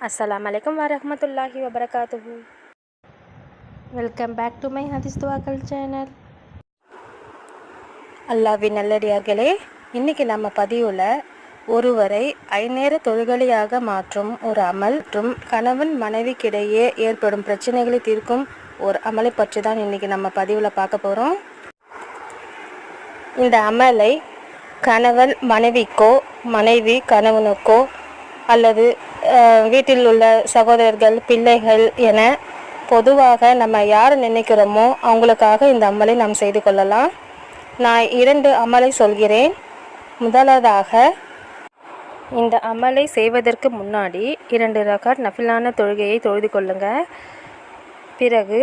அஸ்ஸலாமு அலைக்கும் வரஹ்மத்துல்லாஹி வபரகாத்துஹு வெல்கம் பேக் டு மை ஹதீஸ் துவாக்கள் சேனல் அல்லாவின் நல்லடியார்களே இன்றைக்கி நம்ம பதிவில் ஒருவரை ஐநேர தொழுகலியாக மாற்றும் ஒரு அமல் மற்றும் கணவன் மனைவிக்கிடையே ஏற்படும் பிரச்சனைகளை தீர்க்கும் ஒரு அமலை பற்றி தான் இன்றைக்கி நம்ம பதிவில் பார்க்க போகிறோம் இந்த அமலை கணவன் மனைவிக்கோ மனைவி கணவனுக்கோ அல்லது வீட்டில் உள்ள சகோதரர்கள் பிள்ளைகள் என பொதுவாக நம்ம யார் நினைக்கிறோமோ அவங்களுக்காக இந்த அமலை நாம் செய்து கொள்ளலாம். நான் இரண்டு அமலை சொல்கிறேன். முதலாவதாக இந்த அமலை செய்வதற்கு முன்னாடி இரண்டு ரகாட் நஃபிலான தொழுகையை தொழுது கொள்ளுங்க. பிறகு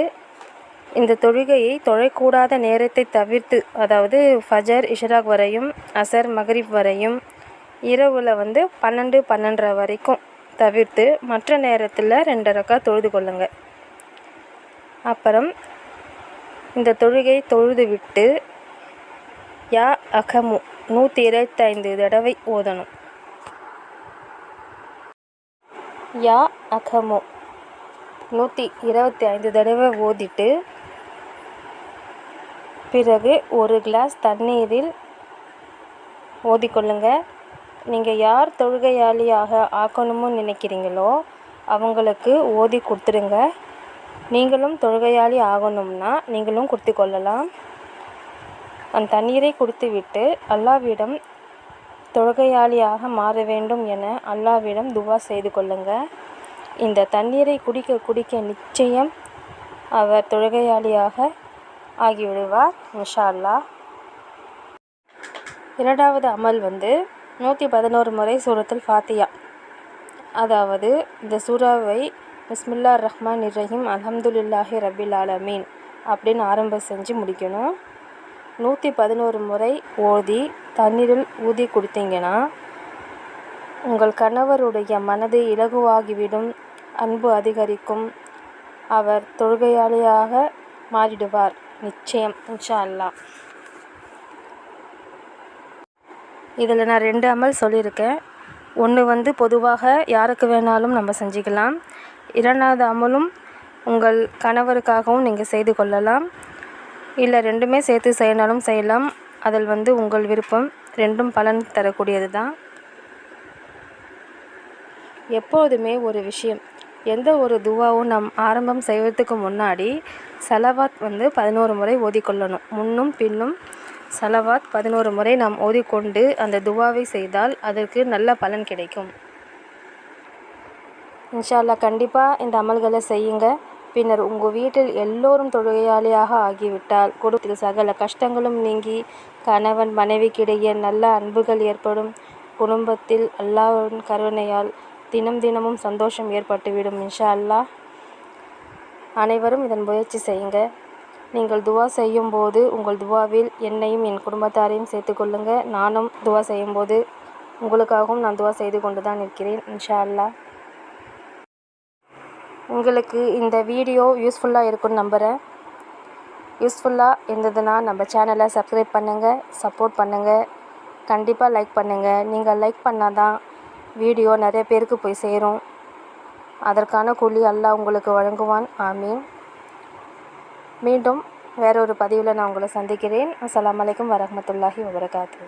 இந்த தொழுகையை தொழக்கூடாத நேரத்தை தவிர்த்து அதாவது ஃபஜர் இஷ்ராக் வரையும் அசர் மகரிப் வரையும் இரவில் வந்து பன்னெண்டு பன்னெண்டரை வரைக்கும் தவிர்த்து மற்ற நேரத்தில் ரெண்டு ரக்கா தொழுது கொள்ளுங்கள் அப்புறம் இந்த தொழுகை தொழுது விட்டு யா அகமு நூற்றி இருபத்தைந்து தடவை ஓதணும். யா அகமு நூற்றி இருபத்தி ஐந்து தடவை ஓதிட்டு பிறகு ஒரு கிளாஸ் தண்ணீரில் ஓதிக்கொள்ளுங்கள் நீங்கள் யார் தொழுகையாளியாக ஆக்கணும்னு நினைக்கிறீங்களோ அவங்களுக்கு ஓதி கொடுத்துடுங்க நீங்களும் தொழுகையாளி ஆகணும்னா நீங்களும் கொடுத்து கொள்ளலாம். அந்த தண்ணீரை குடித்துவிட்டு அல்லாவிடம் தொழுகையாளியாக மாற வேண்டும் என அல்லாவிடம் துவா செய்து கொள்ளுங்க. இந்த தண்ணீரை குடிக்க குடிக்க நிச்சயம் அவர் தொழுகையாளியாக ஆகிவிடுவார் இன்ஷா அல்லாஹ். இரண்டாவது அமல் வந்து நூற்றி பதினோரு முறை சூரத்தில் ஃபாத்தியா அதாவது இந்த சூறாவை பிஸ்மில்லா ரஹ்மான் இரஹீம் அல்ஹம்துலில்லாஹி ரபில் ஆலமீன் அப்படின்னு ஆரம்பம் செஞ்சு முடிக்கணும். நூற்றி பதினோரு முறை ஓதி தண்ணீரில் ஊதி கொடுத்தீங்கன்னா உங்கள் கணவருடைய மனது இலகுவாகிவிடும் அன்பு அதிகரிக்கும் அவர் தொழுகையாளியாக மாறிடுவார். நிச்சயம் இன்ஷா அல்லாஹ். இதில் நான் ரெண்டு அமல் சொல்லியிருக்கேன். ஒன்று வந்து பொதுவாக யாருக்கு வேணாலும் நம்ம செஞ்சுக்கலாம். இரண்டாவது அமலும் உங்கள் கணவருக்காகவும் நீங்கள் செய்து கொள்ளலாம். இல்லை ரெண்டுமே சேர்த்து செய்யணாலும் செய்யலாம். அதில் வந்து உங்கள் விருப்பம் ரெண்டும் பலன் தரக்கூடியது தான். எப்போதுமே ஒரு விஷயம். எந்த ஒரு துவாவும் நம் ஆரம்பம் செய்வதற்கு முன்னாடி சலவாத் வந்து பதினோரு முறை ஓதிக்கொள்ளணும். முன்னும் பின்னும் சலவாத் பதினோரு முறை நாம் ஓதிக்கொண்டு அந்த துவாவை செய்தால் அதற்கு நல்ல பலன் கிடைக்கும். இன்ஷால்லா கண்டிப்பாக இந்த அமல்களை செய்யுங்க. பின்னர் உங்கள் வீட்டில் எல்லோரும் தொழுகையாளியாக ஆகிவிட்டால் குடும்பத்தில் சகல கஷ்டங்களும் நீங்கி கணவன் மனைவிக்கிடையே நல்ல அன்புகள் ஏற்படும். குடும்பத்தில் அல்லாவின் கருணையால் தினம் தினமும் சந்தோஷம் ஏற்பட்டுவிடும் இன்ஷா அல்லாஹ் அனைவரும் இதன் முயற்சி செய்யுங்க. நீங்கள் துவா செய்யும் போது உங்கள் துவாவில் என்னையும் என் குடும்பத்தாரையும் சேர்த்து கொள்ளுங்க நானும் துவா செய்யும் போது உங்களுக்காகவும் நான் துவா செய்து கொண்டு தான் இருக்கிறேன். இன்ஷா அல்லாஹ் உங்களுக்கு இந்த வீடியோ யூஸ்ஃபுல்லாக இருக்கும்னு நம்புகிறேன் யூஸ்ஃபுல்லாக இருந்ததுன்னா நம்ம சேனலை சப்ஸ்கிரைப் பண்ணுங்கள் சப்போர்ட் பண்ணுங்கள் கண்டிப்பாக லைக் பண்ணுங்கள் நீங்கள் லைக் பண்ணால் தான் வீடியோ நிறைய பேருக்கு போய் சேரும். அதற்கான கூலி அல்லாஹ் உங்களுக்கு வழங்குவான். ஆமீன். மீண்டும் வேறொரு பதிவில் நான் உங்களை சந்திக்கிறேன். அஸ்லாம் வலைக்கம் வரமத்துல்லாஹி வபரகாத்து.